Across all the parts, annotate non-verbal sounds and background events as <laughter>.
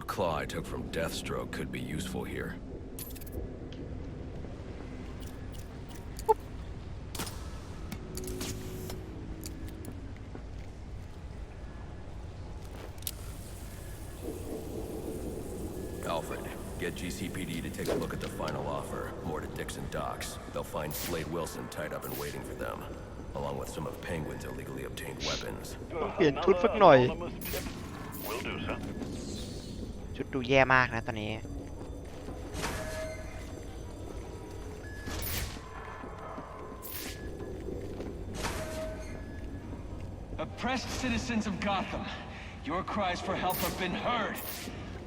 old claw I took from Deathstroke could be useful here. Alfred, get GCPD to take a look at the final offer. More to Dixon Docks. They'll find Slade Wilson tied up and waiting for them, along with some of Penguin's illegally obtained weapons. Ugh, Hiển chút phức. Will do, sir ชุดดูแย่มากนะตอนนี้ Oppressed citizens of Gotham, your cries for help have been heard.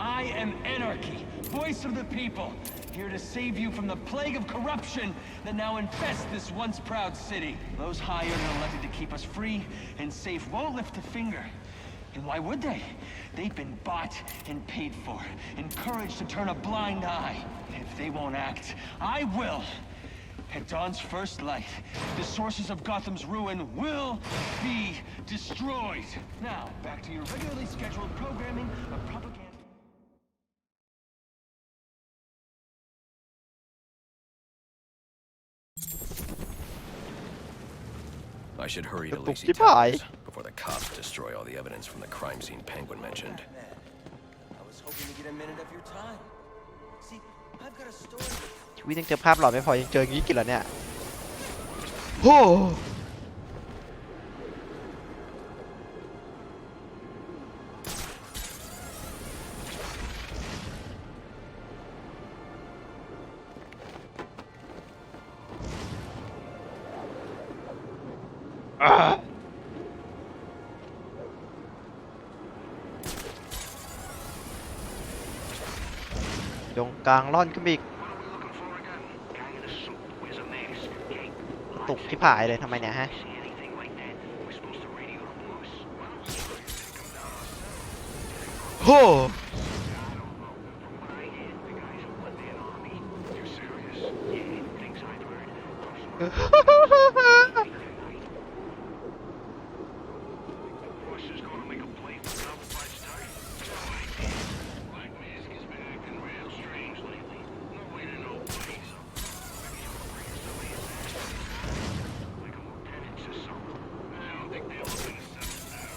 I am Anarchy, voice of the people, here to save you from the plague of corruption that now infests this once proud city. Those hired and elected to keep us free and safe won't lift a finger. And why would they? They've been bought and paid for, encouraged to turn a blind eye. And if they won't act, I will. At dawn's first light, the sources of Gotham's ruin will be destroyed. Now, back to your regularly scheduled programming of propaganda. I should hurry to But Lacey Pokey Pie. Towers before the cops destroy all the evidence from the crime scene Penguin mentioned. I was hoping to get a minute of your time. See, I've got a story. ชีวิตยังเจอภาพหลอนไม่พอยังเจออย่างนี้กี่แล้วเนี่ยโอ้ ตรงกลางร่อนขึ้นไปอีกตุกที่ผายเลยทำไมเนี่ยฮะ โห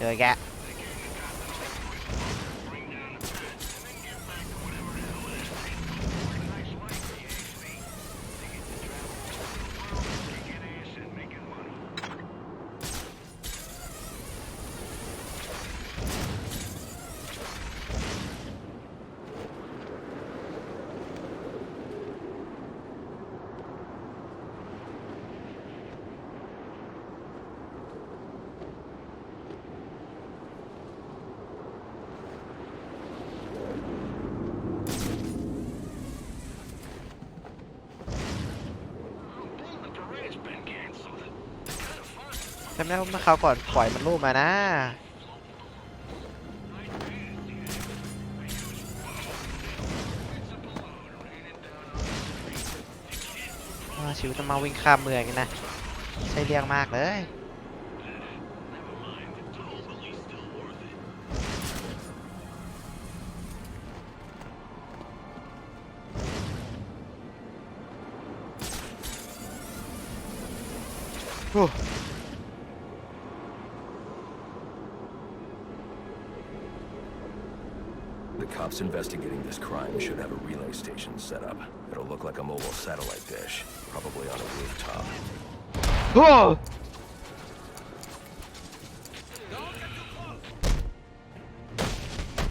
เจ จำได้ว่าเมื่อคราวก่อนปล่อยมันรูปมานะว่าชิวต้องมาวิ่งข้ามเมืองกันนะ ใช่เรื่องมากเลยโอ้ cops investigating this crime should have a relay station set up. It'll look like a mobile satellite dish, probably on a rooftop. โอ้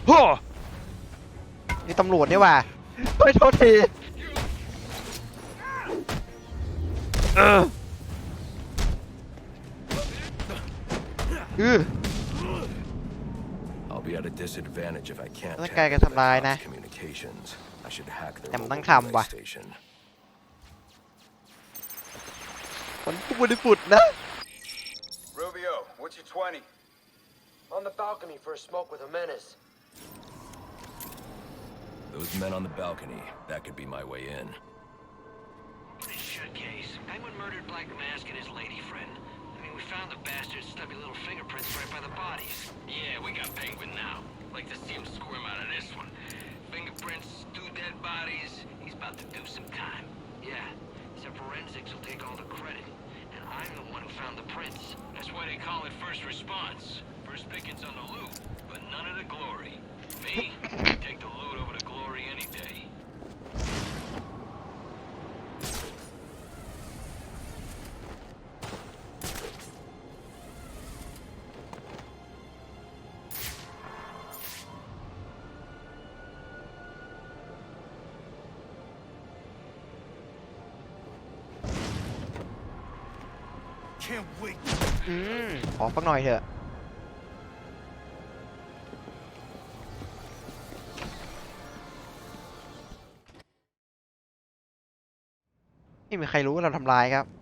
โหนี่ตำรวจนี่หว่าเฮ้ยโทษทีเอออือ I'll be at a disadvantage if I can't แล้ว tap แกก็ into the ทำลายนะ cops' communications. I should hack their แต่มันต้อง mobile ทำว่ะ relay station. คนผู้บริสุทธิ์นะ Rubio, what's your 20? On the balcony for a smoke with a menace. Those men on the balcony, that could be my way in. This shit case. Penguin murdered Black Mask and his lady friend. I mean, we found the bastard's stubby little fingerprints right by the bodies. Yeah, we got Penguin now. Like to see him squirm out of this one. Fingerprints, two dead bodies. He's about to do some time. Yeah, except forensics will take all the credit. And I'm the one who found the prints. That's why they call it first response. First pickings on the loot, but none of the glory. Me, take the loot อืมขอสักหน่อยเถอะ ไม่มีใครรู้ว่าเราทำลายครับ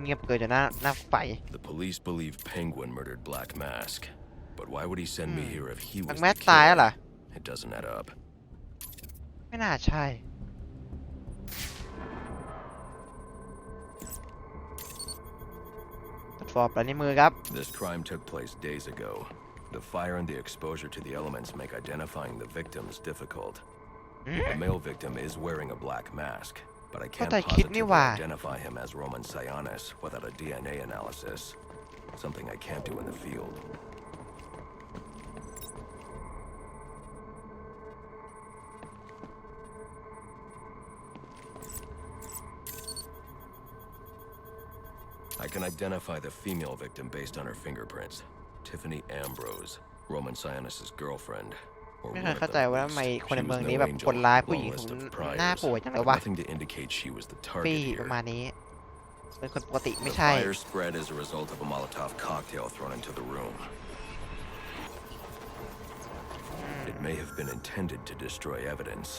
เงียบเกินจะหน้าหน้าไฟ The police believe Penguin murdered Black Mask. But why would he send me here if he แบ็ was กแม the สตายแล้วเหรอ killer? It doesn't add up. ไม่น่าใช่ ตรวจสอบลายนิ้วมือครับ This crime took place days ago. The fire and the exposure to the elements make identifying the victims difficult. The male victim is wearing a black mask, but I can't positively identify him as Roman Sionis without a DNA analysis. Something I can't do in the field. I can identify the female victim based on her fingerprints. Tiffany Ambrose, Roman Sionis' girlfriend, Or ไม่ one เคย of เข้าใจ them at ว่าทำไม least. คนใน She เมื was อง no นี้แบบ angel, คนร้ายผู้ห long ญิง list ผม of หน้า priors. ป่วยจังเลยวะ Nothing to indicate she was the ปี target ประ here. มาณนี้ เป็นคนปกติไม่ The ใช่ fire spread as a result of a Molotov cocktail thrown into the room. It may have been intended to destroy evidence.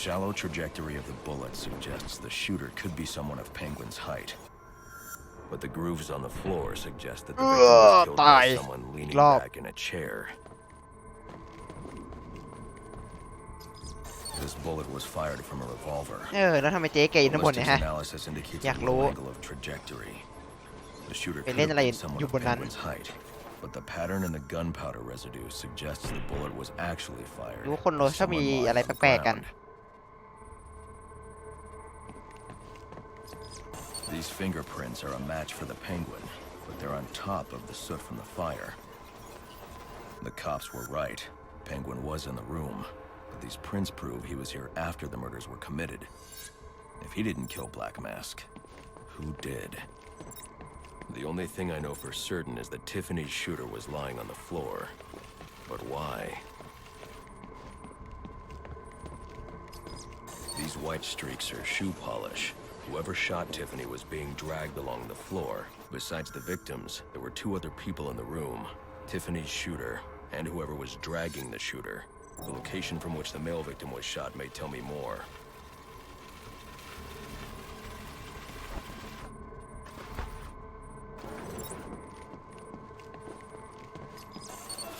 shallow trajectory of the bullet suggests the shooter could be someone of Penguin's height. But the grooves on the floor suggest that the victim was Ugh, killed by bye. someone leaning Lob. back in a chair. This bullet was fired from a revolver. เออ แล้วทำไมเจ๊แกอยู่ข้างบนเนี่ย Ballistics ฮะ analysis indicates อยาก a รู้ low <laughs> angle of trajectory. The shooter ไป could เล่น have อะไร been someone อยู่ of บนนั้น Penguin's height. But the pattern in the gunpowder residue suggests the bullet was actually fired. รู้คนเรา by ชอบมี someone อะไร lying on the แปลกๆกัน ground. These fingerprints are a match for the penguin, but they're on top of the soot from the fire. The cops were right. Penguin was in the room, but these prints prove he was here after the murders were committed. If he didn't kill Black Mask, who did? The only thing I know for certain is that Tiffany's shooter was lying on the floor. But why? These white streaks are shoe polish. Whoever shot Tiffany was being dragged along the floor. Besides the victims, there were two other people in the room Tiffany's shooter and whoever was dragging the shooter. The location from which the male victim was shot may tell me more.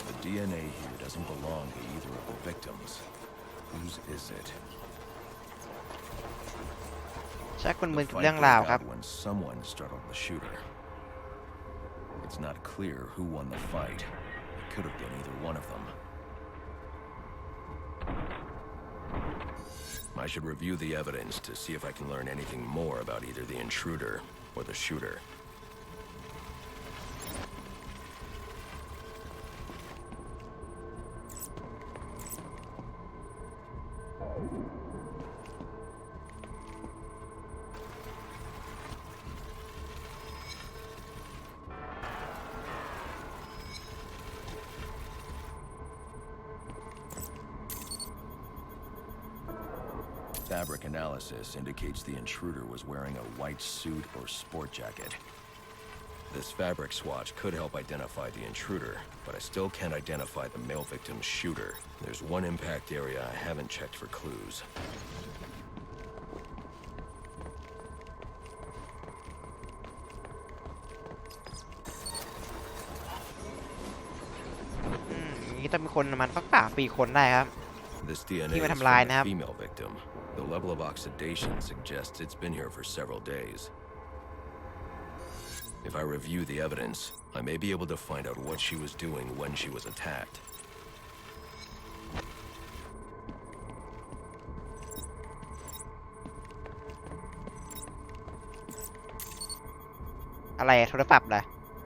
The DNA here doesn't belong to either of the victims. Whose is it? ชักคุณมึน The กับ fight เรื่องราว broke ครับ out when someone startled the shooter. It's not clear who won the fight. It could have been either one of them. I should review the evidence to see if I can learn anything more about either the intruder or the shooter. fabric analysis indicates the intruder was wearing a white suit or sport jacket. This fabric swatch could help identify the intruder, but I still can't identify the male victim's shooter. There's one impact area I haven't checked for clues. Hmm, this DNA female victim. The level of oxidation suggests it's been here for several days. If I review the evidence, I may be able to find out what she was doing when she was attacked.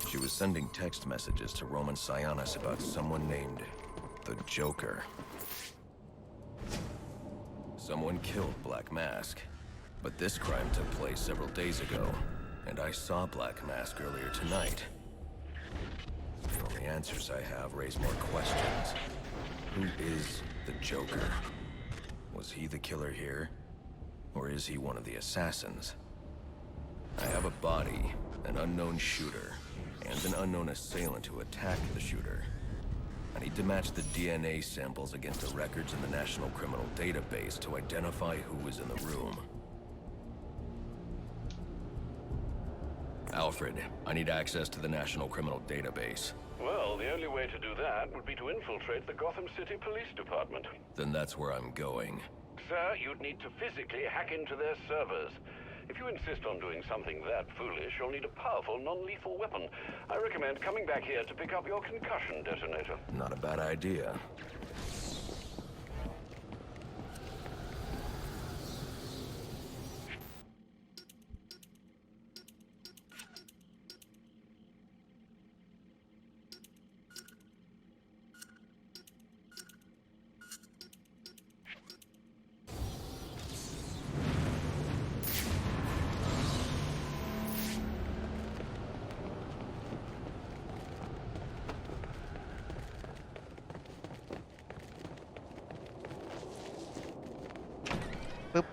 She was sending text messages to Roman Sionis about someone named the Joker. Someone killed Black Mask, but this crime took place several days ago, and I saw Black Mask earlier tonight. The only answers I have raise more questions. Who is the Joker? Was he the killer here? Or is he one of the assassins? I have a body, an unknown shooter, and an unknown assailant who attacked the shooter. I need to match the DNA samples against the records in the National Criminal Database to identify who was in the room. Alfred, I need access to the National Criminal Database. Well, the only way to do that would be to infiltrate the Gotham City Police Department. Then that's where I'm going. Sir, you'd need to physically hack into their servers. If you insist on doing something that foolish, you'll need a powerful, non-lethal weapon. I recommend coming back here to pick up your concussion detonator. Not a bad idea.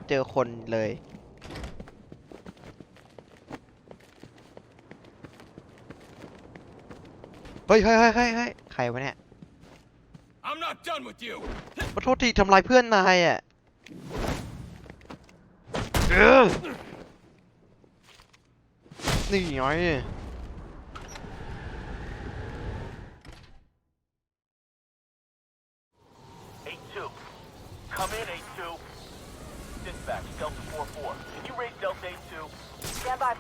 เจอคนเลยเฮ้ยเฮ้ยเฮ้ยเฮ้ยเฮ้ยใครวะเนี่ย I'm not done with you! ขอโทษทีทำลายเพื่อนนายอะเออนี่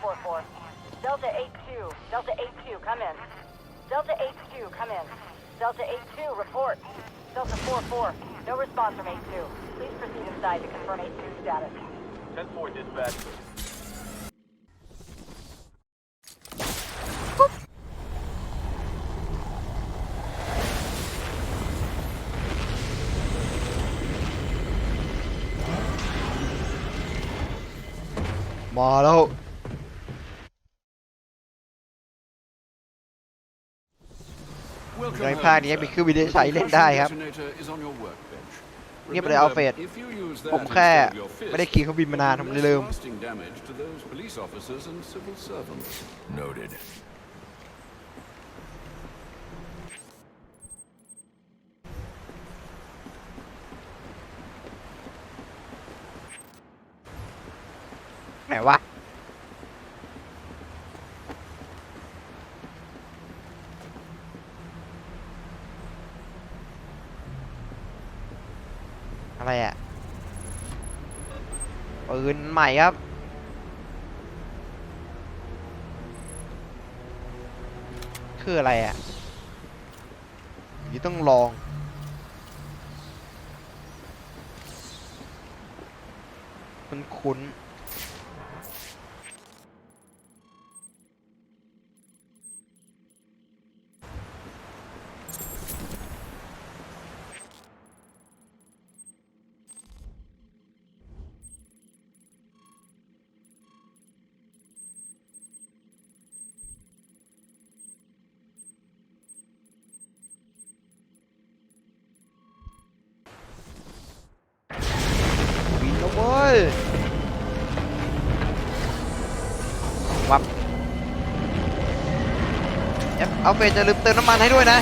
844. Delta two, Delta 82, come in. Delta eight two, come in. Delta eight two, report. Delta four four, no response from 82. Please proceed inside to confirm eight two status. 10-4 dispatch. Mà ในภาคนี้มีเครื่องบินได้ใช้เล่นได้ครับเงียบเลยเอัลเฟรดผมแค่ไม่ได้ขี่เครื่องบินมานานผมเลยลืม Noted. ไหนวะ ปืนใหม่ครับคืออะไรอะนี่ต้องลอง มันคุ้น วับเอฟเอาเฟจะลืมเติมน้ำมันให้ด้วยนะ